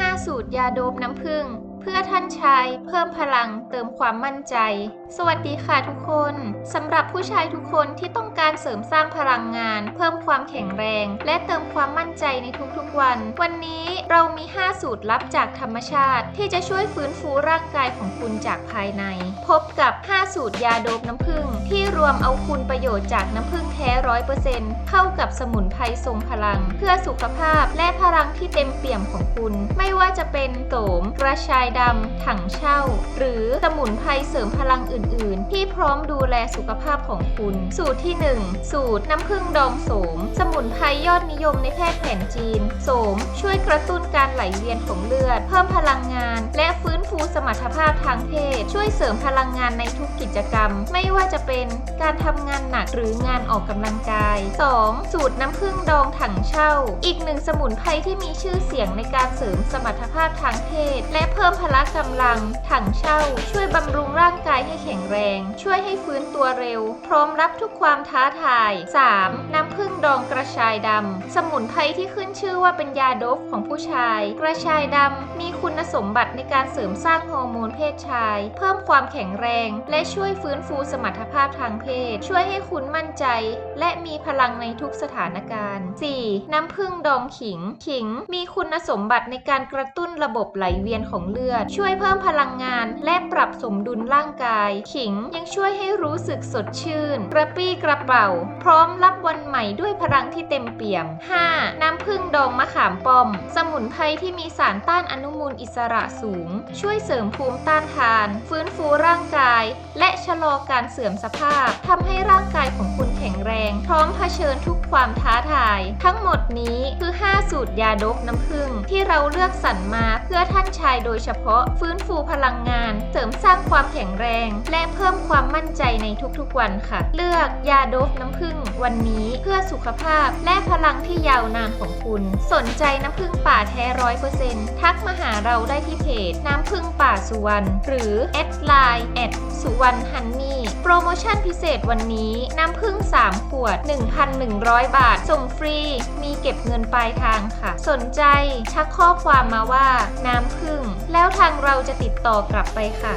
5 สูตรยาโดบน้ำผึ้ง เพื่อท่านชายเพิ่มพลังเติมความมั่นใจ สวัสดีค่ะทุกคนสำหรับผู้ชายทุกคนที่ต้องการเสริมสร้างพลังงาน เพิ่มความแข็งแรง และเติมความมั่นใจในทุกๆวัน วันนี้เรามี 5 สูตรลับจากธรรมชาติ ที่จะช่วยฟื้นฟูร่างกายของคุณจากภายใน พบกับ 5 สูตรยาโดบน้ำผึ้งที่รวมเอาคุณประโยชน์จากน้ำผึ้งแท้ร้อยเปอร์เซ็นต์เข้ากับสมุนไพรทรงพลัง เพื่อสุขภาพและพลังที่เต็มเปี่ยมของคุณ ไม่ว่าจะเป็นโสมกระชายดำ ถังเช่า หรือสมุนไพรเสริมพลังอื่น ๆ ที่พร้อมดูแลสุขภาพของคุณ สูตรที่ 1 สูตรน้ำผึ้งดองโสม สมุนไพรยอดนิยมในแพทย์แผนจีน โสม ช่วยกระตุ้นการไหลเวียนของเลือด เพิ่มพลังงาน และฟื้นฟูสมรรถภาพทางเพศ ช่วยเสริมพลังงานในทุกกิจกรรม ไม่ว่าจะเป็นการทำงานหนักหรืองานออกกำลังกาย 2. สูตรน้ำผึ้งดองถังเช่า อีกหนึ่งสมุนไพรที่มีชื่อเสียงในการเสริมสมรรถภาพทางเพศ และเพิ่มพพละกำลัง ถังเช่า ช่วยบำรุงร่างกายให้แข็งแรง ช่วยให้ฟื้นตัวเร็ว พร้อมรับทุกความท้าทาย 3. น้ำผึ้งดองกระชายดำ สมุนไพรที่ขึ้นชื่อว่าเป็นยาโดบของผู้ชาย กระชายดำมีคุณสมบัติในการเสริมสร้างฮอร์โมนเพศชาย เพิ่มความแข็งแรง และช่วยฟื้นฟูสมรรถภาพทางเพศ ช่วยให้คุณมั่นใจ และมีพลังในทุกสถานการณ์ 4. น้ำผึ้งดองขิง ขิง มีคุณสมบัติในการกระตุ้นระบบไหลเวียนของเลือดช่วยเพิ่มพลังงาน และปรับสมดุลร่างกาย ขิงยังช่วยให้รู้สึกสดชื่น กระปี้กระเป๋า พร้อมรับวันใหม่ด้วยพลังที่เต็มเปี่ยม 5. น้ำผึ้งดองมะขามป้อม สมุนไพรที่มีสารต้านอนุมูลอิสระสูง ช่วยเสริมภูมิต้านทาน ฟื้นฟูร่างกาย และชะลอการเสื่อมสภาพทำให้ร่างกายของคุณแข็งแรง พร้อมเผชิญทุกความท้าทาย ทั้งหมดนี้คือ 5 สูตรยาดกน้ำผึ้งที่เราเลือกสรรมาเพื่อท่านชายโดยเฉพาะฟื้นฟูพลังงาน เสริมสร้างความแข็งแรง และเพิ่มความมั่นใจในทุกๆวันค่ะ เลือกยาโดฟน้ำผึ้งวันนี้เพื่อสุขภาพ และพลังที่ยาวนานของคุณ สนใจน้ำผึ้งป่าแท้ร้อยเปอร์เซ็นต์ทักมาหาเราได้ที่เพจน้ำผึ้งป่าสุวรรณหรือแอดไลน์แอดสุวรรณฮันนี่ โปรโมชั่นพิเศษวันนี้ น้ำผึ้ง 3 ขวด 1,100 บาท ส่งฟรี มีเก็บเงินปลายทางค่ะ สนใจทักข้อความมาว่า น้ำผึ้ง แล้วทางเราจะติดต่อกลับไปค่ะ